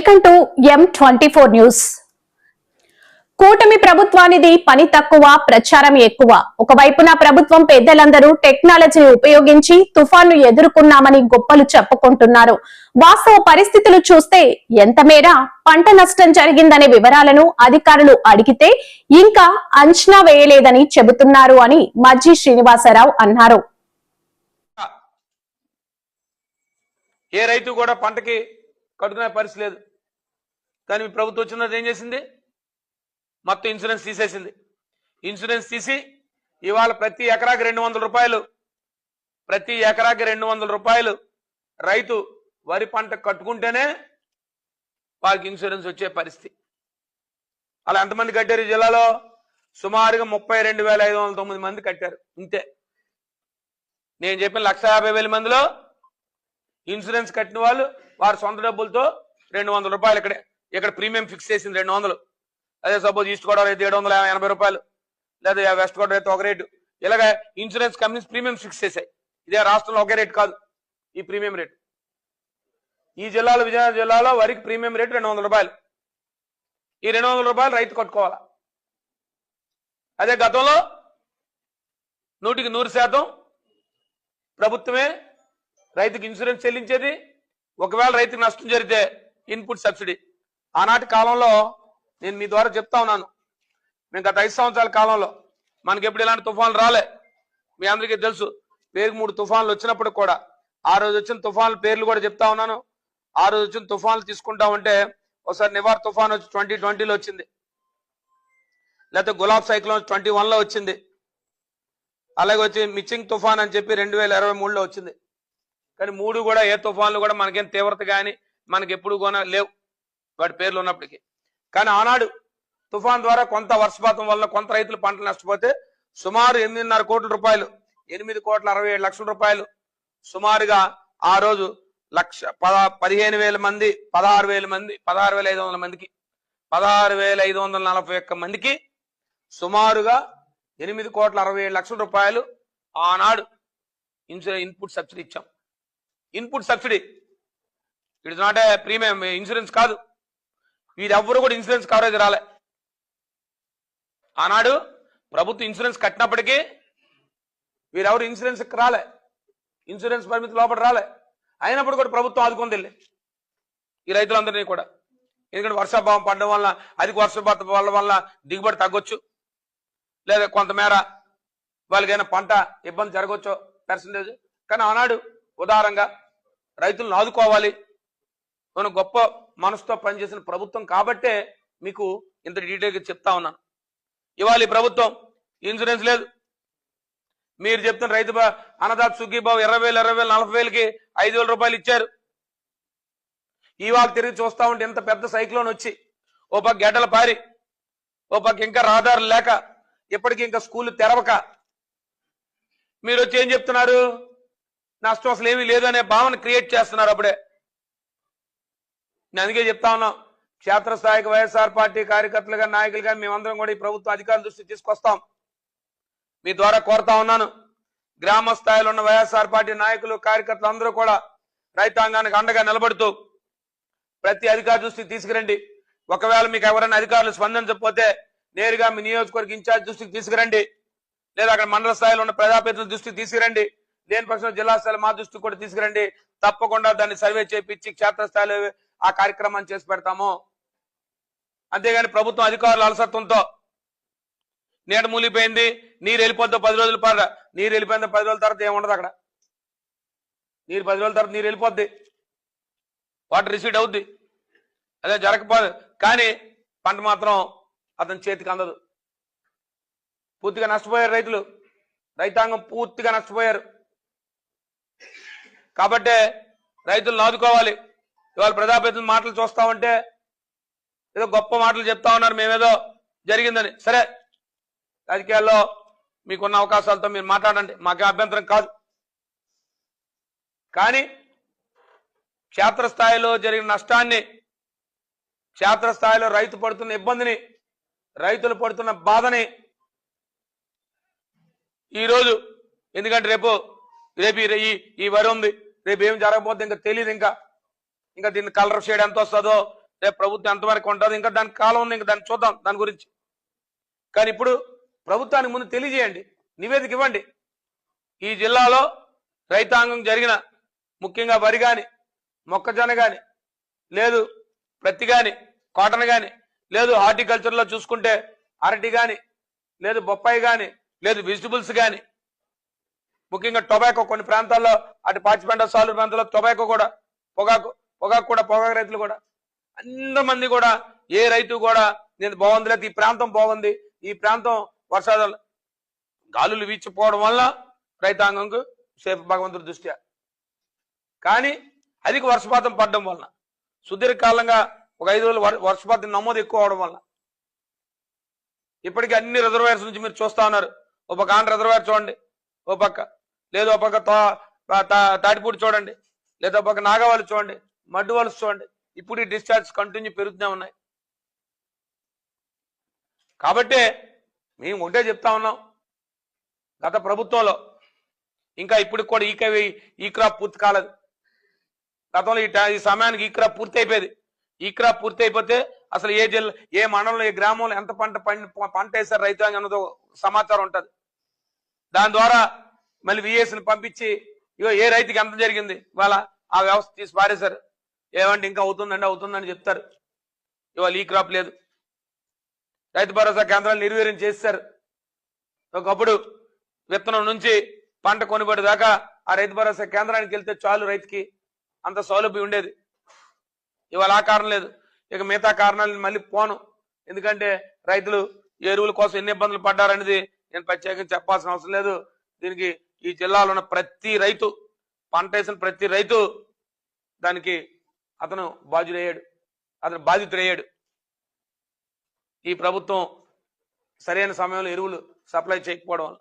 Welcome to M twenty four news కూటమి ప్రభుత్వానిది పని తక్కువ ప్రచారం ఎక్కువ. ఒకవైపున ప్రభుత్వం పెద్దలందరూ టెక్నాలజీని ఉపయోగించి తుఫాను ఎదుర్కొన్నామని గొప్పలు చెప్పుకుంటున్నారు. వాస్తవ పరిస్థితులు చూస్తే ఎంత మేర పంట నష్టం జరిగిందనే వివరాలను అధికారులు అడిగితే ఇంకా అంచనా వేయలేదని చెబుతున్నారు అని మజ్జి శ్రీనివాసరావు అన్నారు. ఏ రైతు కూడా పంటకి కట్టుకునే పరిస్థితి లేదు. కానీ మీ ప్రభుత్వం వచ్చినది ఏం చేసింది? మొత్తం ఇన్సూరెన్స్ తీసేసింది. ఇన్సూరెన్స్ తీసి ఇవాళ ప్రతి ఎకరాకి రెండు వందల రూపాయలు ప్రతి ఎకరాకి రెండు వందల రూపాయలు రైతు వరి పంట కట్టుకుంటేనే వాళ్ళకి ఇన్సూరెన్స్ వచ్చే పరిస్థితి. అలా ఎంతమంది కట్టారు ఈ జిల్లాలో? సుమారుగా ముప్పై రెండు వేల ఐదు వందల తొమ్మిది మంది కట్టారు. ఇంతే. నేను చెప్పిన లక్ష యాభై వేల మందిలో ఇన్సూరెన్స్ కట్టిన వాళ్ళు వారి సొంత డబ్బులతో రెండు వందల రూపాయలు ఇక్కడే ఇక్కడ ప్రీమియం ఫిక్స్ చేసింది రెండు వందలు. అదే సపోజ్ ఈస్ట్ గోదావరి అయితే ఏడు వందల ఎనభై రూపాయలు. లేదా వెస్ట్ గోదావరి అయితే ఒక రేటు. ఇలాగ ఇన్సూరెన్స్ కంపెనీస్ ప్రీమియం ఫిక్స్ చేశాయి. ఇదే రాష్ట్రంలో ఒకే రేటు కాదు ఈ ప్రీమియం రేటు. ఈ జిల్లాలో విజయనగరం జిల్లాలో వరికి ప్రీమియం రేటు రెండు వందల రూపాయలు. ఈ రెండు వందల రూపాయలు రైతు కట్టుకోవాలా? అదే గతంలో నూటికి నూరు శాతం ప్రభుత్వమే రైతుకి ఇన్సూరెన్స్ చెల్లించేది. ఒకవేళ రైతుకి నష్టం జరిగితే ఇన్పుట్ సబ్సిడీ. ఆనాటి కాలంలో నేను మీ ద్వారా చెప్తా ఉన్నాను. మేము గత ఐదు సంవత్సరాల కాలంలో మనకి ఎప్పుడు ఇలాంటి తుఫాన్లు రాలే? మీ అందరికీ తెలుసు వేరు మూడు తుఫాన్లు వచ్చినప్పుడు కూడా ఆ రోజు వచ్చిన తుఫాన్ల పేర్లు కూడా చెప్తా ఉన్నాను. ఆ రోజు వచ్చిన తుఫాన్లు తీసుకుంటా ఉంటే ఒకసారి నివార్ తుఫాన్ వచ్చి ట్వంటీ ట్వంటీలో వచ్చింది. లేకపోతే గులాబ్ సైక్లోన్ ట్వంటీ వన్లో వచ్చింది. అలాగే వచ్చి మిచింగ్ తుఫాన్ అని చెప్పి రెండు వేల ఇరవై మూడులో వచ్చింది. కానీ మూడు కూడా ఏ తుఫాన్లు కూడా మనకేం తీవ్రత కానీ మనకి ఎప్పుడు కూడా లేవు. వాటి పేర్లు ఉన్నప్పటికీ. కానీ ఆనాడు తుఫాన్ ద్వారా కొంత వర్షపాతం వల్ల కొంత రైతులు పంటలు నష్టపోతే సుమారు ఎనిమిదిన్నర కోట్ల రూపాయలు ఎనిమిది కోట్ల అరవై ఏడు లక్షల రూపాయలు. సుమారుగా ఆ రోజు లక్ష పద పదిహేను వేల మంది పదహారు వేల మంది పదహారు వేల ఐదు వందల మందికి పదహారు వేల ఐదు వందల నలభై ఒక్క మందికి సుమారుగా ఎనిమిది కోట్ల అరవై ఏడు లక్షల రూపాయలు ఆనాడు ఇన్సూరెన్స్ ఇన్పుట్ సబ్సిడీ ఇచ్చాం. Input subsidy it is not a premium insurance కాదు. వీరెవ్వరు కూడా ఇన్సూరెన్స్ కవరేజ్ రాలే. ఆనాడు ప్రభుత్వం ఇన్సూరెన్స్ కట్టినప్పటికీ వీరెవరు ఇన్సూరెన్స్ రాలే. ఇన్సూరెన్స్ పరిమితి లోపల రాలే. అయినప్పుడు కూడా ప్రభుత్వం ఆదుకుంది వెళ్ళి. ఈ రైతులందరినీ కూడా. ఎందుకంటే వర్షాభావం పడడం వల్ల అధిక వర్షపాతం వల్ల వల్ల దిగుబడి తగ్గొచ్చు. లేదా కొంతమేర వాళ్ళకైనా పంట ఇబ్బంది జరగవచ్చో పర్సంటేజ్ కానీ ఆనాడు ఉదారంగా రైతులను ఆదుకోవాలి. మనం గొప్ప మనసుతో పనిచేసిన ప్రభుత్వం కాబట్టే మీకు ఇంత డీటెయిల్గా చెప్తా ఉన్నాను ఇవాళ ఈ ప్రభుత్వం ఇన్సూరెన్స్ లేదు. మీరు చెప్తున్న రైతు బా- అన్నదాత సుఖీబాబు ఇరవై వేలు ఇరవై వేలు నలభై వేలకి ఐదు వేల రూపాయలు ఇచ్చారు. ఇవాళ తిరిగి చూస్తా ఉంటే ఇంత పెద్ద సైక్లోన్ వచ్చి ఓ పక్క గడ్డల పారి ఓ పక్క ఇంకా రహదారులు లేక ఇప్పటికీ ఇంకా స్కూల్ తెరవక మీరు వచ్చి ఏం చెప్తున్నారు? నష్టం అసలు ఏమీ లేదు అనే భావన క్రియేట్ చేస్తున్నారు అప్పుడే. నేను అందుకే చెప్తా ఉన్నాం క్షేత్రస్థాయికి వైఎస్ఆర్ పార్టీ కార్యకర్తలుగా నాయకులుగా మేమందరం కూడా ఈ ప్రభుత్వ అధికారుల దృష్టి తీసుకొస్తాం. మీ ద్వారా కోరుతా ఉన్నాను. గ్రామ స్థాయిలో ఉన్న వైఎస్ఆర్ పార్టీ నాయకులు కార్యకర్తలు అందరూ కూడా రైతాంగానికి అండగా నిలబడుతూ ప్రతి అధికార దృష్టికి తీసుకురండి. ఒకవేళ మీకు ఎవరైనా అధికారులు స్పందించకపోతే నేరుగా మీ నియోజకవర్గ ఇన్ఛార్జ్ దృష్టికి తీసుకురండి. లేదా అక్కడ మండల స్థాయిలో ఉన్న ప్రజాప్రతినిధుల దృష్టికి తీసుకురండి. లేని పక్షంలో జిల్లా స్థాయిలో మా దృష్టికి కూడా తీసుకురండి. తప్పకుండా దాన్ని సర్వే చేపించి క్షేత్రస్థాయిలో ఆ కార్యక్రమాన్ని చేసి పెడతాము? అంతేగాని ప్రభుత్వం అధికారుల అలసత్వంతో నీడ మూలిపోయింది నీరు వెళ్ళిపోద్దో పది రోజుల పాట నీరు వెళ్ళిపోయిందో పది రోజుల తర్వాత ఏముండదు అక్కడ? నీరు పది రోజుల తర్వాత నీరు వెళ్ళిపోద్ది. వాటర్ రిసీడ్ అవుద్ది. అదే జరగకపోదు. కానీ పంట మాత్రం అతని చేతికి అందదు. పూర్తిగా నష్టపోయారు రైతులు. రైతాంగం పూర్తిగా నష్టపోయారు. కాబట్టే రైతులను ఆదుకోవాలి ఇవాళ ప్రజాప్రతినిధుల మాటలు చూస్తా ఉంటే ఏదో గొప్ప మాటలు చెప్తా ఉన్నారు మేమేదో జరిగిందని. సరే రాజకీయాల్లో మీకున్న అవకాశాలతో మీరు మాట్లాడండి. మాకే అభ్యంతరం కాదు. కానీ క్షేత్రస్థాయిలో జరిగిన నష్టాన్ని క్షేత్రస్థాయిలో రైతు పడుతున్న ఇబ్బందిని రైతులు పడుతున్న బాధని ఈరోజు ఎందుకంటే రేపు రేపు ఈ- ఈ ఈ వరి ఉంది. రేపు ఏం జరగబోద్ది ఇంకా తెలియదు ఇంకా. ఇంకా దీన్ని కలర్ షేడ్ ఎంత వస్తుందో రేపు ప్రభుత్వం ఎంతవరకు ఉంటుందో ఇంకా దానికి కాలం ఉంది ఇంకా దాన్ని చూద్దాం దాని గురించి. కానీ ఇప్పుడు ప్రభుత్వానికి ముందు తెలియజేయండి నివేదిక ఇవ్వండి. ఈ జిల్లాలో రైతాంగం జరిగిన ముఖ్యంగా వరి కానీ మొక్కజొన్న కానీ లేదు ప్రత్తి కానీ కాటన్ కానీ లేదు హార్టికల్చర్లో చూసుకుంటే అరటి కానీ లేదు బొప్పాయి కానీ లేదు వెజిటబుల్స్ కానీ ముఖ్యంగా టొబాకో కొన్ని ప్రాంతాల్లో అటు పాచిపెండ సాలు ప్రాంతాల్లో టొబాకో కూడా పొగాకు పొగాకు కూడా పొగాకు రైతులు కూడా. అందమంది కూడా ఏ రైతు కూడా నేను బాగుంది లేదు ఈ ప్రాంతం బాగుంది ఈ ప్రాంతం వర్షాలు గాలులు వీచిపోవడం వల్ల రైతాంగంకు సేఫ్ భగవంతుడి దృష్ట్యా. కానీ అధిక వర్షపాతం పడడం వలన సుదీర్ఘకాలంగా ఒక ఐదు రోజులు వర్షపాతం నమోదు ఎక్కువ అవడం వల్ల. ఇప్పటికీ అన్ని రిజర్వాయర్స్ నుంచి మీరు చూస్తా ఉన్నారు. ఒక పక్క ఆంధ్ర రిజర్వాయర్ చూడండి ఓ పక్క లేదు ఒక పక్క తా- తాటిపూడి చూడండి లేదా ఒక పక్క నాగవాళ్ళు చూడండి మడ్డు వలస చూడండి. ఇప్పుడు ఈ డిశ్చార్జ్ కంటిన్యూ పెరుగుతూనే ఉన్నాయి. కాబట్టే మేము ఒకటే చెప్తా ఉన్నాం. గత ప్రభుత్వంలో ఇంకా ఇప్పటికి కూడా ఈ కవి ఈ క్రాప్ పూర్తి కాలేదు. గతంలో ఈ ఈ సమయానికి ఈ క్రాప్ పూర్తి అయిపోయేది. ఈ క్రాప్ పూర్తి అయిపోతే అసలు ఏ జిల్లా ఏ మండలంలో ఏ గ్రామంలో ఎంత పంట పండి పంట వేశారు రైతాంగం అన్నదో సమాచారం ఉంటుంది. దాని ద్వారా మళ్ళీ విఎస్ని పంపించి ఇగో ఏ రైతుకి ఎంత జరిగింది? ఇవాళ ఆ వ్యవస్థ తీసి పారేశారు. ఏమంటే ఇంకా అవుతుందండి అవుతుందని చెప్తారు. ఇవాళ ఈ క్రాప్ లేదు. రైతు భరోసా కేంద్రాలు నిర్వీర్యం చేశారు. ఒకప్పుడు విత్తనం నుంచి పంట కొనుబడి దాకా ఆ రైతు భరోసా కేంద్రానికి వెళ్తే చాలు రైతుకి అంత సౌలభ్యం ఉండేది. ఇవాళ ఆ కారణం లేదు. ఇక మిగతా కారణాలు మళ్ళీ పోను. ఎందుకంటే రైతులు ఎరువుల కోసం ఎన్ని ఇబ్బందులు పడ్డారనేది నేను ప్రత్యేకంగా చెప్పాల్సిన అవసరం లేదు. దీనికి ఈ జిల్లాలో ఉన్న ప్రతి రైతు పంట వేసిన ప్రతి రైతు దానికి అతను బాధ్యుడయ్యాడు. అతను బాధితుడయ్యాడు. ఈ ప్రభుత్వం సరైన సమయంలో ఎరువులు సప్లై చేయకపోవడం వల్ల